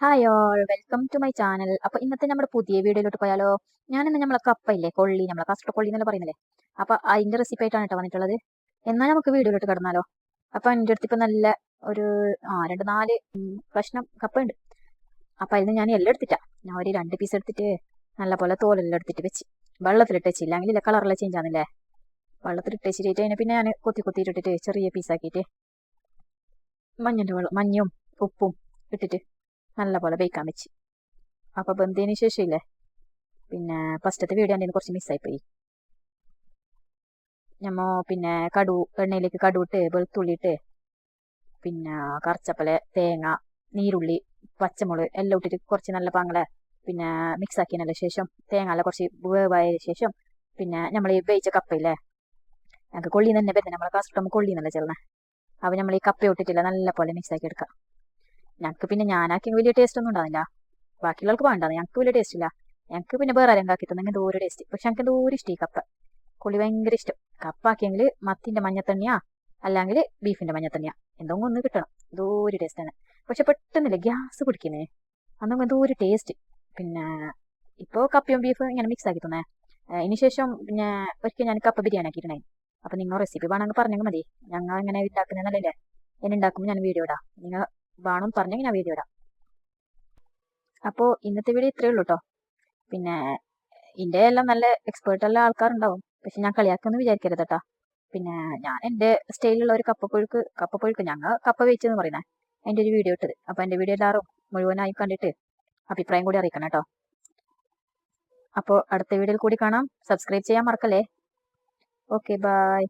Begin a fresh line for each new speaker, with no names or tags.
Hi all welcome to my channel അപ്പൊ ഇന്നത്തെ നമ്മുടെ പുതിയ വീഡിയോയിലോട്ട് പോയാലോ? ഞാനിന്ന് നമ്മളെ കപ്പയില്ലേ കൊള്ളി നമ്മളെ കാസർഗോഡ് കൊള്ളി എന്നല്ലേ പറയുന്നില്ലേ? അപ്പൊ അതിന്റെ റെസിപ്പി ആയിട്ടാണ് കേട്ടോ വന്നിട്ടുള്ളത്. എന്നാൽ നമുക്ക് വീഡിയോയിലോട്ട് കിടന്നാലോ? അപ്പൊ എന്റെ അടുത്ത് ഇപ്പൊ നല്ല ഒരു ആ രണ്ട് നാല് കഷ്ണം കപ്പ ഉണ്ട് അപ്പൊ അതിന് ഞാൻ എല്ലാം എടുത്തിട്ടാ. ഞാൻ ഒരു രണ്ട് പീസ് എടുത്തിട്ട് നല്ല പോലെ തോലെല്ലാം എടുത്തിട്ട് വെച്ച് വെള്ളത്തിലിട്ട് വെച്ചില്ല എങ്കിൽ കളറെല്ലാം ചേഞ്ച് ആണല്ലേ വെള്ളത്തിലിട്ട് വെച്ചിട്ട് അതിനെ പിന്നെ ഞാൻ കൊത്തി കൊത്തിയിട്ടിട്ട് ചെറിയ പീസാക്കിയിട്ട് മഞ്ഞന്റെ വെള്ളം മഞ്ഞും ഉപ്പും ഇട്ടിട്ട് നല്ല പോലെ ബേക്കാൻ വെച്ച്. അപ്പൊ ബന്ധിന് ശേഷമില്ലേ പിന്നെ ഫസ്റ്റത്തെ വീഡിയോ എന്റെ കുറച്ച് മിസ്സായി പോയി ഞമ്മ പിന്നെ കടു എണ്ണയിലേക്ക് കടു ഇട്ട് വെളുത്തുള്ളിട്ട് പിന്നെ കറച്ചപ്പല തേങ്ങ നീരുള്ളി പച്ചമുളക് എല്ലാം ഇട്ടിട്ട് കുറച്ച് നല്ല പാങ്ങളെ പിന്നെ മിക്സ് ആക്കിയതിനല്ല ശേഷം തേങ്ങ കുറച്ച് വേവായ ശേഷം പിന്നെ നമ്മൾ ഈ വേവിച്ച കപ്പയില്ലേ? ഞങ്ങൾക്ക് കൊള്ളി തന്നെ വരുന്നത് നമ്മളെ കാസർഗോഡ് കൊള്ളി എന്നല്ല ചെല്ലണേ അപ്പോൾ നമ്മൾ ഈ കപ്പ ഇട്ടിട്ടില്ല. നല്ല പോലെ മിക്സ് ആക്കി എടുക്കാം. ഞങ്ങൾക്ക് പിന്നെ ഞാനാക്കി വലിയ ടേസ്റ്റ് ഒന്നും ഉണ്ടാവില്ല. ബാക്കിയുള്ളവർക്ക് വേണ്ടത് ഞങ്ങൾക്ക് വലിയ ടേസ്റ്റ് ഇല്ല. ഞങ്ങൾക്ക് പിന്നെ വേറെ ആരെങ്കിലും തന്നെ ദൂരെ ടേസ്റ്റ് പക്ഷെ ഞങ്ങൾക്ക് ദൂരെ ഇഷ്ടം ഈ കപ്പ. കുളി ഭയങ്കര ഇഷ്ടം. കപ്പ ആക്കിയെങ്കിൽ മത്തിന്റെ മഞ്ഞത്തണ്ണിയാ അല്ലെങ്കിൽ ബീഫിന്റെ മഞ്ഞത്തണ്ണിയാ എന്തെങ്കിലും ഒന്ന് കിട്ടണം. ദൂരെ ടേസ്റ്റ് ആണ്. പക്ഷെ പെട്ടെന്നില്ല ഗ്യാസ് പിടിക്കുന്നേ? അന്നൊന്നും ദൂരെ ടേസ്റ്റ് പിന്നെ ഇപ്പോൾ കപ്പയും ബീഫും ഇങ്ങനെ മിക്സ് ആക്കി തന്നെ. ഇതിനുശേഷം പിന്നെ ഒരിക്കൽ ഞാൻ കപ്പ ബിരിയാണി ആക്കിയിട്ടുണ്ടായി. അപ്പൊ നിങ്ങൾ റെസിപ്പി വേണമെങ്കിൽ പറഞ്ഞെങ്കിൽ മതി. ഞങ്ങൾ ഇങ്ങനെ ഉണ്ടാക്കുന്നതല്ലേ എന്നെ ഉണ്ടാക്കുമ്പോൾ ഞാൻ വീഡിയോ ഇടാം. നിങ്ങൾ വേണം പറഞ്ഞെങ്കിൽ ഞാൻ വീഡിയോ ഇടാം അപ്പോൾ ഇന്നത്തെ വീഡിയോ ഇത്രയേ ഉള്ളൂ കേട്ടോ പിന്നെ ഇതിന്റെ എല്ലാം നല്ല എക്സ്പേർട്ട് എല്ലാം ആൾക്കാരുണ്ടാവും. പക്ഷെ ഞാൻ കളിയാക്കൊന്നും വിചാരിക്കരുത് കേട്ടോ പിന്നെ ഞാൻ എന്റെ സ്റ്റൈലിലുള്ള ഒരു കപ്പപ്പുഴുക്ക് കപ്പപ്പുഴുക്ക് ഞങ്ങൾ കപ്പ വെച്ചെന്ന് പറയുന്നത് എന്റെ ഒരു വീഡിയോ ഇട്ടത്. അപ്പോൾ എന്റെ വീഡിയോ എല്ലാവരും മുഴുവനായി കണ്ടിട്ട് അഭിപ്രായം കൂടി അറിയിക്കണം കേട്ടോ അപ്പോൾ അടുത്ത വീഡിയോയിൽ കൂടി കാണാം. സബ്സ്ക്രൈബ് ചെയ്യാൻ മറക്കല്ലേ? Okay bye